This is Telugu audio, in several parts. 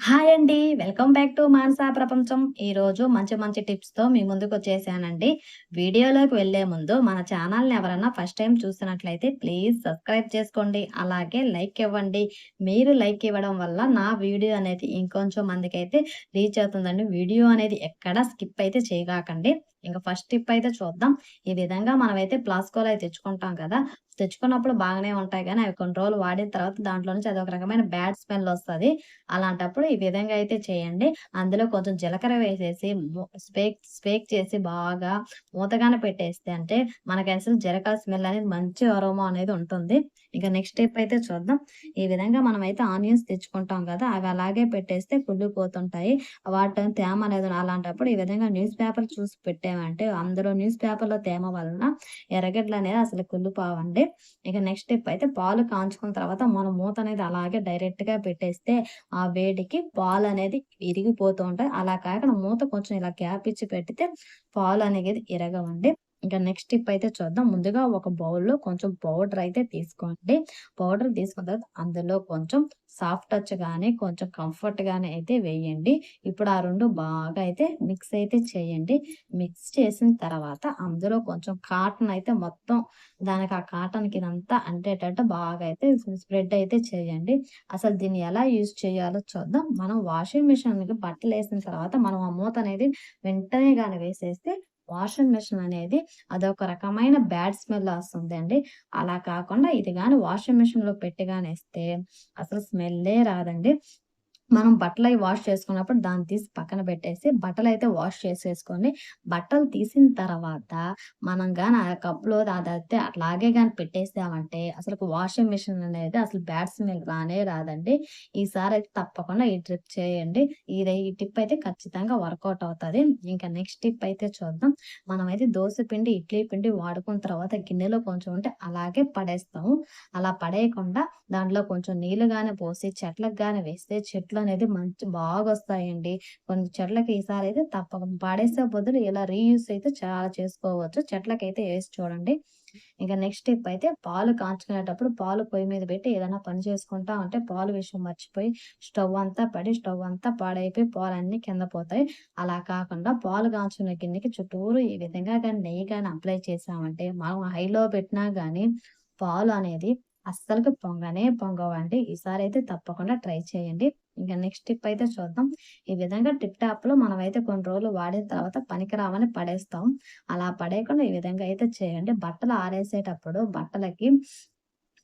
హాయ్ అండి. వెల్కమ్ బ్యాక్ టు మానసా ప్రపంచం. ఈరోజు మంచి మంచి టిప్స్‌తో మీ ముందుకు వచ్చేసానండి వీడియోలోకి వెళ్ళే ముందు మన ఛానల్‌ని ఎవరైనా ఫస్ట్ టైం చూసినట్లయితే ప్లీజ్ సబ్స్క్రైబ్ చేసుకోండి. అలాగే లైక్ ఇవ్వండి. మీరు లైక్ ఇవ్వడం వల్ల నా వీడియో అనేది ఇంకొంచెం మందికైతే రీచ్ అవుతుందండి. వీడియో అనేది ఎక్కడ స్కిప్ అయితే చేయగాకండి. ఇంకా ఫస్ట్ టిప్ అయితే చూద్దాం. ఈ విధంగా మనమైతే ప్లాస్కోలో అయితే తెచ్చుకుంటాం కదా! తెచ్చుకున్నప్పుడు బాగానే ఉంటాయి కానీ అవి కొన్ని రోజులు వాడిన తర్వాత దాంట్లో నుంచి అదొక రకమైన బ్యాడ్ స్మెల్ వస్తుంది అలాంటప్పుడు ఈ విధంగా అయితే చేయండి. అందులో కొంచెం జీలకర్ర వేసేసి స్పేక్ స్పేక్ చేసి బాగా మూతగానే పెట్టేస్తే అంటే మనకి అసలు జీలకర్ర స్మెల్ అనేది మంచి అరోమా అనేది ఉంటుంది. ఇక నెక్స్ట్ స్టెప్ అయితే చూద్దాం. ఈ విధంగా మనం అయితే ఆనియన్స్ తెచ్చుకుంటాం కదా! అవి అలాగే పెట్టేస్తే కుళ్ళిపోతుంటాయి. వాటి తేమ అనేది అలాంటప్పుడు ఈ విధంగా న్యూస్ పేపర్ చూసి పెట్టామంటే అందులో న్యూస్ పేపర్‌లో తేమ వలన ఎర్రగడ్డలనేవి అసలు కుళ్ళిపోవండి. ఇక నెక్స్ట్ స్టెప్ అయితే పాలు కాంచుకున్న తర్వాత మనం మూత అనేది అలాగే డైరెక్ట్‌గా పెట్టేస్తే ఆ వేడికి పాలు అనేది ఇరిగిపోతూ ఉంటాయి. అలా కాకుండా మూత కొంచెం ఇలా గ్యాప్ ఇచ్చి పెడితే అనేది ఇరగవండి. ఇంకా నెక్స్ట్ టిప్ అయితే చూద్దాం. ముందుగా ఒక బౌల్‌లో కొంచెం పౌడర్ అయితే తీసుకోండి. పౌడర్ తీసుకున్న తర్వాత అందులో కొంచెం సాఫ్ట్ టచ్ కానీ కొంచెం కంఫర్ట్ గానే అయితే వేయండి. ఇప్పుడు ఆ రెండు బాగా అయితే మిక్స్ అయితే చేయండి. మిక్స్ చేసిన తర్వాత అందులో కొంచెం కాటన్ అయితే మొత్తం దానికి ఆ కాటన్‌కి అంతా అంటేటట్టు బాగా అయితే స్ప్రెడ్ అయితే చేయండి. అసలు దీన్ని ఎలా యూజ్ చేయాలో చూద్దాం. మనం వాషింగ్ మిషన్‌కి బట్టలేసిన తర్వాత మనం ఆ మూత అనేది వెంటనే కానీ వేసేస్తే వాషింగ్ మిషన్ అనేది అదొక రకమైన బ్యాడ్ స్మెల్ వస్తుందండి. అలా కాకుండా ఇది కానీ వాషింగ్ మిషన్‌లో పెట్టి కానీ వేస్తే అసలు స్మెల్లే రాదండి. మనం బట్టలు అవి వాష్ చేసుకున్నప్పుడు దాన్ని తీసి పక్కన పెట్టేసి బట్టలు అయితే వాష్ చేసేసుకొని, బట్టలు తీసిన తర్వాత మనం కానీ ఆ కప్‌లో అదైతే అట్లాగే కానీ పెట్టేసామంటే అసలు వాషింగ్ మిషన్ అనేది అసలు బ్యాడ్ స్మెల్ రానే రాదండి. అయితే తప్పకుండా ఈ ట్రిప్ చేయండి. ఇది ఈ టిప్ అయితే ఖచ్చితంగా వర్కౌట్ అవుతుంది ఇంకా నెక్స్ట్ టిప్ అయితే చూద్దాం. మనమైతే దోస పిండి, ఇడ్లీ పిండి వాడుకున్న తర్వాత గిన్నెలో కొంచెం ఉంటే అలాగే పడేస్తాము. అలా పడేయకుండా దాంట్లో కొంచెం నీళ్ళు కానీ పోసి చెట్లకు కానీ వేస్తే చెట్లు అనేది మంచి బాగా వస్తాయండి కొన్ని చెట్లకి ఈసారి అయితే తప్పక పాడేసే బదులు ఇలా రీయూస్ అయితే చాలా చేసుకోవచ్చు. చెట్లకైతే వేసి చూడండి. ఇంకా నెక్స్ట్ స్టెప్ అయితే పాలు కాంచుకునేటప్పుడు పాలు పొయ్యి మీద పెట్టి ఏదైనా పని చేసుకుంటా ఉంటే పాలు విషయం మర్చిపోయి స్టవ్ అంతా పడి స్టవ్ అంతా పాడైపోయి పాలు అన్ని కింద పోతాయి. అలా కాకుండా పాలు కాంచుకునే గిన్నెకి చుట్టూరు ఈ విధంగా కానీ నెయ్యి కానీ అప్లై చేసామంటే మనం హైలో పెట్టినా కానీ పాలు అనేది అస్సలకి పొంగనే పొంగవండి. ఈసారి అయితే తప్పకుండా ట్రై చేయండి. ఇంకా నెక్స్ట్ టిప్ అయితే చూద్దాం. ఈ విధంగా టిప్ టాప్‌లో మనమైతే కొన్ని రోజులు వాడిన తర్వాత పనికిరావని పడేస్తాం. అలా పడేయకుండా ఈ విధంగా అయితే చేయండి. బట్టలు ఆరేసేటప్పుడు బట్టలకి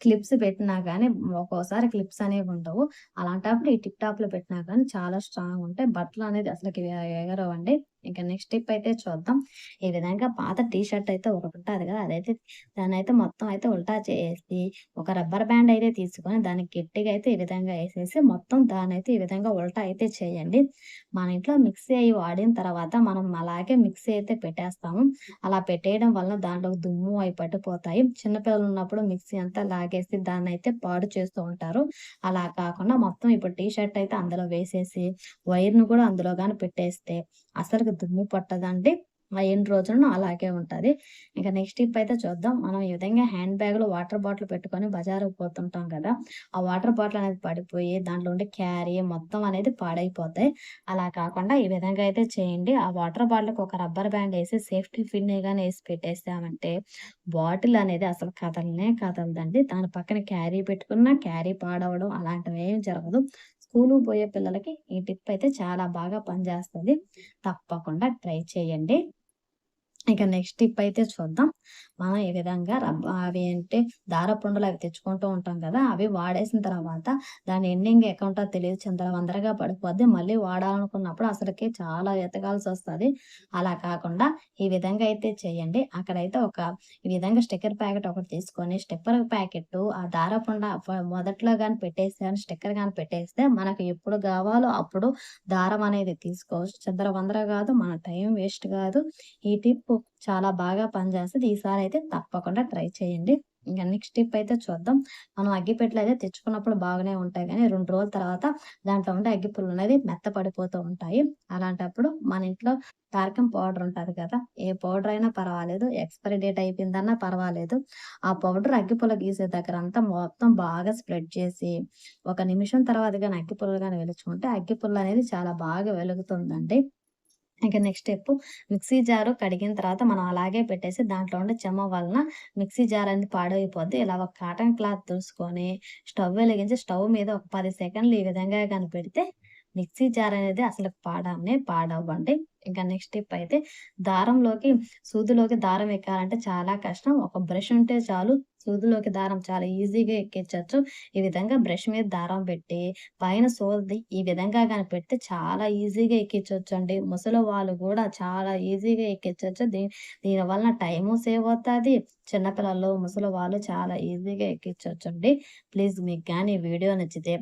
క్లిప్స్ పెట్టినా కానీ ఒక్కోసారి క్లిప్స్ అనేవి ఉండవు. అలాంటప్పుడు ఈ టిప్ టాప్‌లో పెట్టినా కానీ చాలా స్ట్రాంగ్ ఉంటాయి. బట్టలనేది అసలకి అసలుకి ఎగరవండి. ఇంకా నెక్స్ట్ టిప్ అయితే చూద్దాం. ఈ విధంగా పాత టీ షర్ట్ అయితే ఉంటుంది కదా! అదైతే దాన్నైతే మొత్తం అయితే ఉల్టా చేసి ఒక రబ్బర్ బ్యాండ్ అయితే తీసుకొని దానికి గట్టిగా అయితే ఈ విధంగా వేసేసి మొత్తం దానైతే ఈ విధంగా ఉల్టా అయితే చేయండి. మన ఇంట్లో మిక్సీ అయ్యి వాడిన తర్వాత మనం అలాగే మిక్సీ అయితే పెట్టేస్తాము. అలా పెట్టేయడం వల్ల దాంట్లో దుమ్ము అయి పట్టిపోతాయి. చిన్నపిల్లలు ఉన్నప్పుడు మిక్సీ అంతా లాగేసి దాన్నైతే పాడు చేస్తూ ఉంటారు. అలా కాకుండా మొత్తం ఇప్పుడు టీ షర్ట్ అయితే అందులో వేసేసి వైర్‌ని కూడా అందులో కానీ పెట్టేస్తే అసలుకి దుమ్ము పట్టదండి. ఆ ఎన్ని రోజులను అలాగే ఉంటుంది ఇంకా నెక్స్ట్ టిప్ అయితే చూద్దాం. మనం ఈ విధంగా హ్యాండ్ బ్యాగ్‌లో వాటర్ బాటిల్ పెట్టుకొని బజారుకి పోతుంటాం కదా! ఆ వాటర్ బాటిల్ అనేది పడిపోయి దాంట్లో ఉండే క్యారీ మొత్తం అనేది పాడైపోతాయి. అలా కాకుండా ఈ విధంగా అయితే చేయండి. ఆ వాటర్ బాటిల్‌కి ఒక రబ్బర్ బ్యాండ్ వేసి సేఫ్టీ పిన్ కానీ వేసి పెట్టేసామంటే బాటిల్ అనేది అసలు కదలనే కదలదండి. దాని పక్కన క్యారీ పెట్టుకున్నా క్యారీ పాడవడం అలాంటివి ఏం జరగదు. స్కూలు పోయే పిల్లలకి ఈ టిప్ అయితే చాలా బాగా పనిచేస్తుంది తప్పకుండా ట్రై చేయండి. ఇక నెక్స్ట్ టిప్ అయితే చూద్దాం. మనం ఈ విధంగా రబ్బ అవి అంటే దారపుండలు అవి తెచ్చుకుంటూ ఉంటాం కదా! అవి వాడేసిన తర్వాత దాని ఎండింగ్ ఎక్కడుంటదో తెలీదు చిందరవందరగా పడిపోద్ది. మళ్ళీ వాడాలనుకున్నప్పుడు అసలకి చాలా ఎతకాల్సి వస్తుంది అలా కాకుండా ఈ విధంగా అయితే చేయండి. అక్కడైతే ఒక ఈ విధంగా స్టిక్కర్ ప్యాకెట్ ఒకటి తీసుకొని స్టిక్కర్ ప్యాకెట్టు ఆ దారపుండ మొదట్లో కానీ పెట్టేసి కానీ స్టిక్కర్ కానీ పెట్టేస్తే మనకు ఎప్పుడు కావాలో అప్పుడు దారం అనేది తీసుకోవచ్చు. చిందరవందర కాదు. మన టైం వేస్ట్ కాదు. ఈ టిప్ చాలా బాగా పనిచేస్తుంది ఈసారి అయితే తప్పకుండా ట్రై చేయండి. ఇంకా నెక్స్ట్ టిప్ అయితే చూద్దాం. మనం అగ్గిపెట్టెలు అయితే తెచ్చుకున్నప్పుడు బాగానే ఉంటాయి కానీ రెండు రోజుల తర్వాత దాంట్లో ఉండే అగ్గిపుల్లనేది మెత్తపడిపోతూ ఉంటాయి. అలాంటప్పుడు మన ఇంట్లో టార్కం పౌడర్ ఉంటుంది కదా! ఏ పౌడర్ అయినా పర్వాలేదు. ఎక్స్‌పైరీ డేట్ అయిపోయిందన్నా పర్వాలేదు. ఆ పౌడర్ అగ్గిపుల్ల గీసే దగ్గర అంతా మొత్తం బాగా స్ప్రెడ్ చేసి, ఒక నిమిషం తర్వాత కానీ అగ్గిపుల్ల కానీ వెలుచుకుంటే అగ్గిపుల్ల అనేది చాలా బాగా వెలుగుతుందండి. ఇక నెక్స్ట్ స్టెప్ మిక్సీ జారు కడిగిన తర్వాత మనం అలాగే పెట్టేసి దాంట్లో ఉండే చెమ్మ వలన మిక్సీ జార్ అనేది పాడైపోద్ది. ఇలా ఒక కాటన్ క్లాత్ తుడుసుకొని స్టవ్ వెలిగించి స్టవ్ మీద ఒక పది సెకండ్లు ఈ విధంగా కనిపెడితే మిక్సీ జార్ అనేది అసలు పాడవనే పాడవ్వండి. ఇంకా నెక్స్ట్ టిప్ అయితే దారంలోకి సూదిలోకి దారం ఎక్కాలంటే చాలా కష్టం. ఒక బ్రష్ ఉంటే చాలు సూదిలోకి దారం చాలా ఈజీగా ఎక్కించవచ్చు ఈ విధంగా బ్రష్ మీద దారం పెట్టి పైన సూది ఈ విధంగా కానీ పెడితే చాలా ఈజీగా ఎక్కించవచ్చు అండి ముసలి వాళ్ళు కూడా చాలా ఈజీగా ఎక్కించవచ్చు దీని దీని వలన టైము సేవ్ అవుతుంది. చిన్నపిల్లలు ముసలి వాళ్ళు చాలా ఈజీగా ఎక్కించవచ్చు అండి ప్లీజ్ మీకు కానీ వీడియో నచ్చితే